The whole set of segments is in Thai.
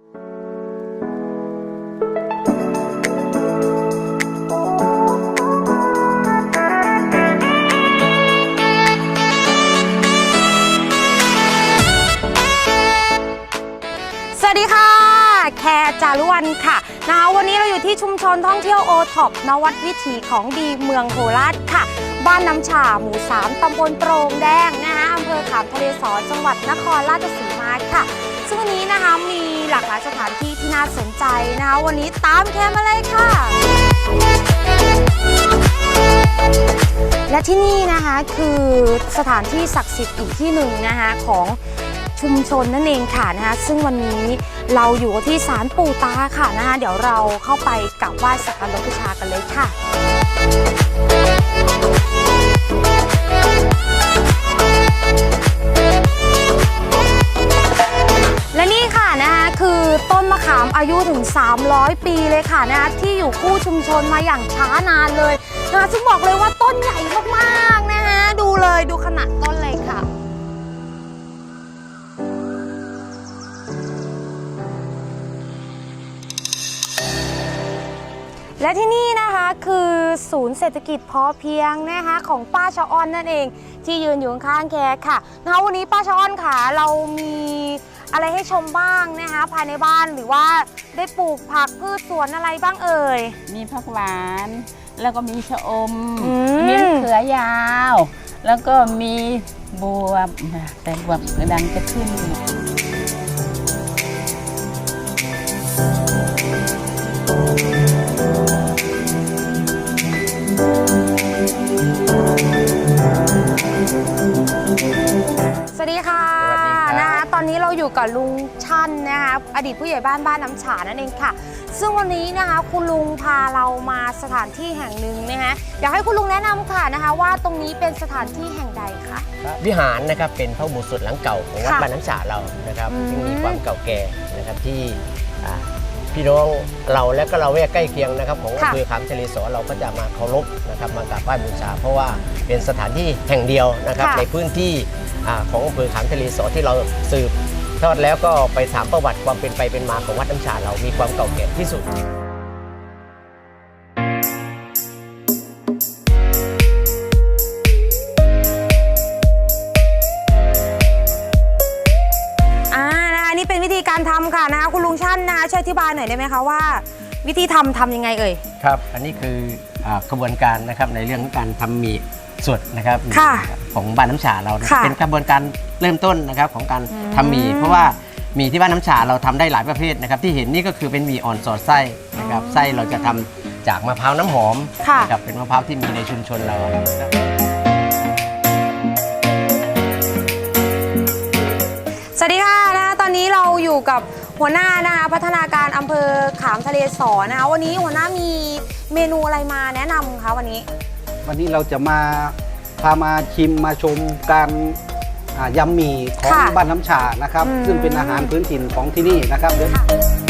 สวัสดีค่ะ แคร์จารุวันค่ะนะคะวันนี้เราอยู่ที่ชุมชนท่องเที่ยวโอท็อปนวัดวิถีของดีเมืองโคราชค่ะ บ้านน้ำฉาหมู่3ตำบลโปรงแดงนะคะอำเภอขามทะเลสอจังหวัดนครราชสีมาค่ะ ซึ่งวันนี้นะคะมีหลากหลายสถานที่ที่น่าสนใจนะคะ วันนี้ตามแคร์มาเลยค่ะ และที่นี่นะคะคือสถานที่ศักดิ์สิทธิ์อีกที่หนึ่งนะคะของชุมชนนั่นเองค่ะนะคะซึ่งวันนี้เราอยู่ที่ศาลปู่ตาค่ะนะคะเดี๋ยวเราเข้าไปกราบไหว้สักการะบูชากันเลยค่ะ อายุถึง 300 ปีเลยค่ะนะคะที่อยู่คู่ชุมชนมาอย่างช้านานเลยนะคะซึ่งบอกเลยว่าต้นใหญ่มากๆนะคะดูเลยดูขนาดต้นเลยค่ะและที่นี่นะคะคือศูนย์เศรษฐกิจพอเพียงนะคะของป้าชะอ้อนนั่นเอง ที่ยืนอยู่ข้างแกค่ะนะคะวันนี้ป้าชะอ้อนค่ะเรามี อะไรให้ชมบ้างนะคะภายในบ้านหรือว่าได้ปลูกผักพืชสวนอะไรบ้างเอ่ย มีผักหวาน แล้วก็มีชะอมอืม มีมะเขือยาว แล้วก็มีบวบแต่บวบกำลังจะขึ้น สวัสดีค่ะ อนนี้เราอยู่กับลุงชั่นนะคะอดีตผู้ใหญ่บ้านบ้านน้ำฉานั่นเองค่ะ ซึ่งวันนี้นะคะคุณลุงพาเรามาสถานที่แห่งหนึ่งนะคะอยากให้คุณลุงแนะนำค่ะนะคะว่าตรงนี้เป็นสถานที่แห่งใดคะ วิหารนะครับเป็นพระอุโบสถหลังเก่าของวัดค่ะบ้านน้ำฉาเรานะครับอืม ซึ่งมีความเก่าแก่นะครับที่อ่าพี่น้องเราและก็เราแวกใกล้เคียงนะครับของค่ะอำเภอขามทะเลสอเราก็จะมาเคารพนะครับมากราบไหว้บูชา เพราะว่าเป็นสถานที่แห่งเดียวนะครับค่ะในพื้นที่อ่าของอำเภอขามทะเลสอที่เราสืบ ทอดแล้วก็ไปถามประวัติความเป็นไปเป็นมาของวัดน้ำฉาเรามีความเก่าแก่ที่สุดอ่านะคะนี่เป็นวิธีการทำค่ะนะคะคุณลุงชั่นนะคะช่วยอธิบายหน่อยได้ไหมคะว่า วิธีทำทำยังไงเอ่ย ครับ อันนี้คืออากระบวนการนะครับในเรื่องของการทำหมี่ สดนะครับค่ะของบ้านน้ำฉาเรานะค่ะเป็นกระบวนการเริ่มต้นนะครับของการอืมทำหมี่เพราะว่าหมี่ที่บ้านน้ำฉาเราทำได้หลายประเภทนะครับที่เห็นนี่ก็คือเป็นหมี่อ่อนสอดไส้นะครับไส้เราจะทำจากมะพร้าวน้ำหอมค่ะ นะครับเป็นมะพร้าวที่มีในชุมชนเรานะครับ สวัสดีค่ะนะคะตอนนี้เราอยู่กับหัวหน้านะคะพัฒนาการอำเภอขามทะเลสอนะคะวันนี้หัวหน้ามีเมนูอะไรมาแนะนำคะวันนี้ วันนี้เราจะมาพามาชิมมาชมการอ่ายำหมี่ของค่ะบ้านน้ำชานะครับ อืม ซึ่งเป็นอาหารพื้นถิ่นของที่นี่นะครับเดี๋ยว ค่ะ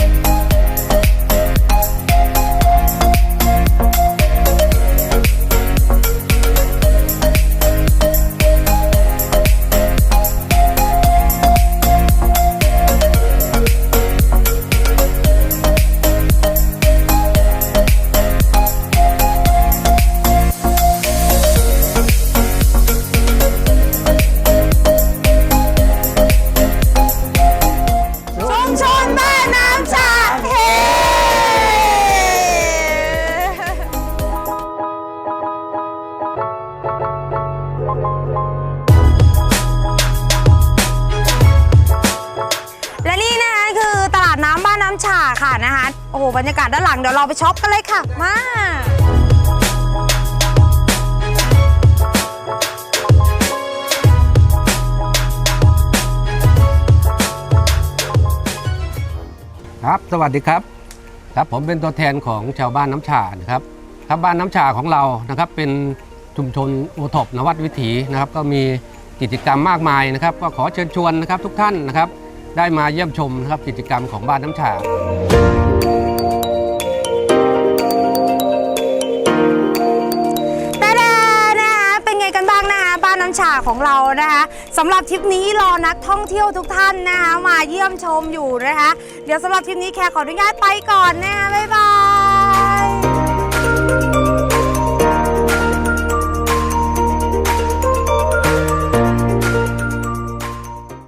โอ้โหบรรยากาศด้านหลังเดี๋ยวเราไปช็อปกันเลยค่ะมาครับ สวัสดีครับ ครับผมเป็นตัวแทนของชาวบ้านน้ำฉานะครับครับบ้านน้ำฉาของเรานะครับ เป็นชุมชนโอท็อปนวัดวิถีนะครับ ก็มีกิจกรรมมากมายนะครับ ก็ขอเชิญชวนนะครับทุกท่านนะครับ ได้มาเยี่ยมชมนะครับกิจกรรมของบ้านน้ำฉา ของเรานะคะสำหรับทริปนี้รอนักท่องเที่ยวทุกท่านนะคะมาเยี่ยมชมอยู่นะคะ เดี๋ยวสำหรับทริปนี้แขกขออนุญาตไปก่อนนะคะบ๊ายบาย